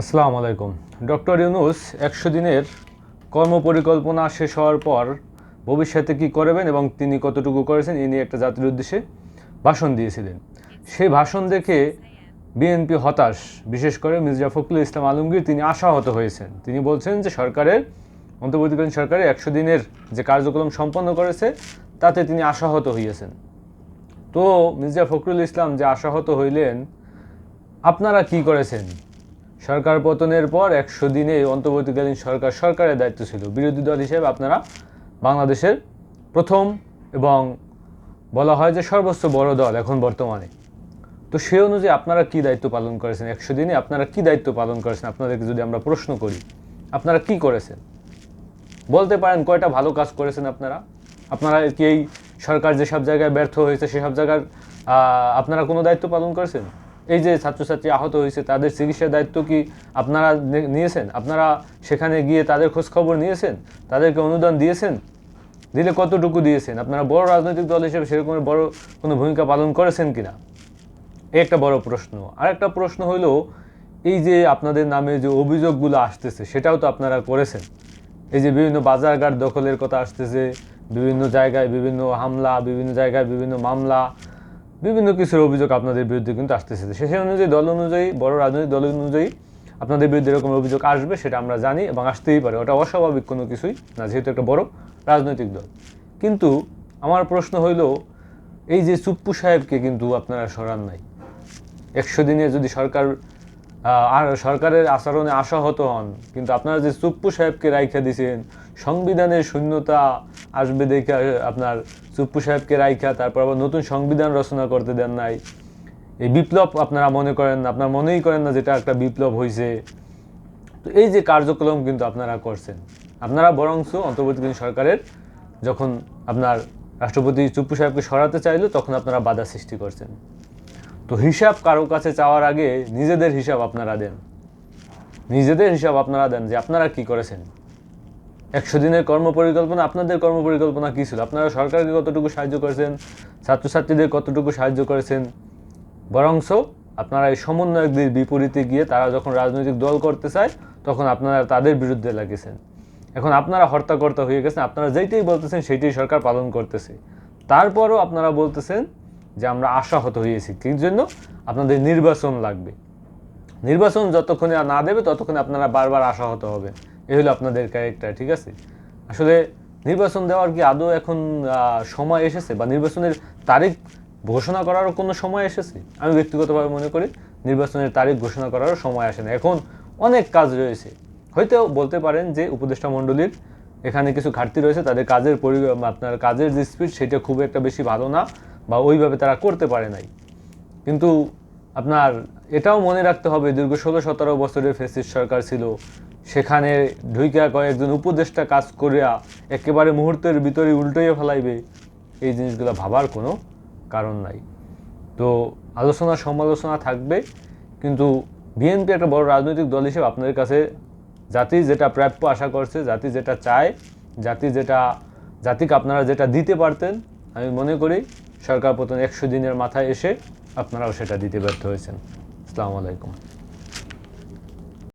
আসসালামু আলাইকুম ডক্টর ইউনুস, একশো দিনের কর্মপরিকল্পনা শেষ হওয়ার পর ভবিষ্যতে কি করবেন এবং তিনি কতটুকু করেছেন এই নিয়ে একটা জাতির উদ্দেশ্যে ভাষণ দিয়েছিলেন। সেই ভাষণ দেখে বিএনপি হতাশ, বিশেষ করে মির্জা ফখরুল ইসলাম আলমগীর তিনি আশাহত হয়েছেন। তিনি বলছেন যে সরকারের, অন্তর্বর্তীকালীন সরকারে একশো দিনের যে কার্যক্রম সম্পন্ন করেছে, তাতে তিনি আশাহত হইয়েছেন। তো মির্জা ফখরুল ইসলাম যে আশাহত হইলেন, আপনারা কি করেছেন? সরকার পতনের পর একশো দিনে অন্তর্বর্তীকালীন সরকার সরকারের দায়িত্ব ছিল। বিরোধী দল হিসেবে আপনারা বাংলাদেশের প্রথম এবং বলা হয় যে সর্বোচ্চ বড় দল এখন বর্তমানে। তো সেই অনুযায়ী আপনারা কি দায়িত্ব পালন করেছেন একশো দিনে? আপনারা কি দায়িত্ব পালন করেছেন? আপনাদেরকে যদি আমরা প্রশ্ন করি, আপনারা কি করেছেন? বলতে পারেন কয়টা ভালো কাজ করেছেন আপনারা? আপনারা কি এই সরকার যেসব জায়গায় ব্যর্থ হয়েছে, সেসব জায়গার আপনারা কোনো দায়িত্ব পালন করেছেন? এই যে ছাত্রছাত্রী আহত হয়েছে, তাদের চিকিৎসার দায়িত্ব কি আপনারা নিয়েছেন? আপনারা সেখানে গিয়ে তাদের খোঁজখবর নিয়েছেন? তাদেরকে অনুদান দিয়েছেন? দিলে কতটুকু দিয়েছেন? আপনারা বড় রাজনৈতিক দল হিসেবে সেরকম বড় কোনো ভূমিকা পালন করেছেন কিনা? এই একটা বড় প্রশ্ন। আর একটা প্রশ্ন হলো, এই যে আপনাদের নামে যে অভিযোগগুলো আসতেছে, সেটাও তো আপনারা করেছেন। এই যে বিভিন্ন বাজারঘাট দখলের কথা আসতেছে, বিভিন্ন জায়গায় বিভিন্ন হামলা, বিভিন্ন জায়গায় বিভিন্ন মামলা বিভিন্ন কিছুর অভিযোগ আপনাদের বিরুদ্ধে কিন্তু আসতেছে। সেই অনুযায়ী, দল অনুযায়ী, বড় রাজনৈতিক দল অনুযায়ী আপনাদের বিরুদ্ধে এরকম অভিযোগ আসবে, সেটা আমরা জানি এবং আসতেই পারে। ওটা অস্বাভাবিক কোনো কিছুই না, যেহেতু একটা বড় রাজনৈতিক দল। কিন্তু আমার প্রশ্ন হইল, এই যে চুপ্পু সাহেবকে কিন্তু আপনারা সরান নাই। একশো দিনে যদি সরকার আর সরকারের আচরণে আশাহত হন। কিন্তু আপনারা যে চুপ্পু সাহেবকে রাইখা দিয়েছেন সংবিধানের শূন্যতা আসবে দেখে আপনার চুপ্পু সাহেবকে রাইখা, তারপর আবার নতুন সংবিধান রচনা করতে দেন নাই। এই বিপ্লব আপনারা মনে করেন না, আপনার মনেই করেন না যেটা একটা বিপ্লব হয়েছে তো এই যে কার্যক্রম কিন্তু আপনারা করছেন, আপনারা বরংস অন্তর্বর্তীকালীন সরকারের যখন আপনার রাষ্ট্রপতি চুপ্পু সাহেবকে সরাতে চাইলো, তখন আপনারা বাধা সৃষ্টি করছেন। তো হিসাব কারও কাছে চাওয়ার আগে নিজেদের হিসাব আপনারা দেন। নিজেদের হিসাব আপনারা দেন যে আপনারা কি করেছেন। একশো দিনের কর্মপরিকল্পনা, আপনাদের কর্মপরিকল্পনা কী ছিল? আপনারা সরকারকে কতটুকু সাহায্য করেছেন? ছাত্রছাত্রীদের কতটুকু সাহায্য করেছেন? বরংস আপনারা এই সমন্বয়কদের বিপরীতে গিয়ে তারা যখন রাজনৈতিক দল করতে চায়, তখন আপনারা তাদের বিরুদ্ধে লাগিয়েছেন। এখন আপনারা হর্তাকর্তা হয়ে গেছেন, আপনারা যেইটাই বলতেছেন, সেইটাই সরকার পালন করতেছে। তারপরও আপনারা বলতেছেন যে আমরা আশাহত হয়েছি। কি জন্য? আপনাদের নির্বাচন লাগবে। নির্বাচন যতক্ষণে না দেবে, ততক্ষণে আপনারা বারবার আশাহত হবে এই হলো আপনাদের ক্যারেক্টার ঠিক আছে? আসলে নির্বাচন দেওয়ার কি আদৌ এখন সময় এসেছে? বা নির্বাচনের তারিখ ঘোষণা করারও কোনো সময় এসেছে? আমি ব্যক্তিগতভাবে মনে করি নির্বাচনের তারিখ ঘোষণা করারও সময় আসে না এখন অনেক কাজ রয়েছে। হয়তো বলতে পারেন যে উপদেষ্টা মণ্ডলীর এখানে কিছু ঘাটতি রয়েছে। তাদের কাজের পরি, আপনার কাজের যে স্পিড সেটা খুব একটা বেশি ভালো না। বা ওইভাবে তারা করতে পারে নাই। কিন্তু আপনার এটাও মনে রাখতে হবে, দীর্ঘ ষোলো সতেরো বছরের ফেসিস সরকার ছিল, সেখানে ঢুইকা কয়েকজন উপদেষ্টা কাজ করিয়া একেবারে মুহূর্তের ভিতরে উল্টোইয়ে ফেলাইবে, এই জিনিসগুলো ভাবার কোনো কারণ নাই। তো আলোচনা, সমালোচনা থাকবে, কিন্তু বিএনপি একটা বড় রাজনৈতিক দল হিসেবে আপনাদের কাছে জাতি যেটা প্রাপ্য আশা করছে, জাতি যেটা চায়, জাতি যেটা, জাতিকে আপনারা যেটা দিতে পারতেন আমি মনে করি সরকার পতন একশো দিনের মাথায় এসে আপনারাও সেটা দিতে ব্যর্থ হয়েছেন। আসসালামু আলাইকুম।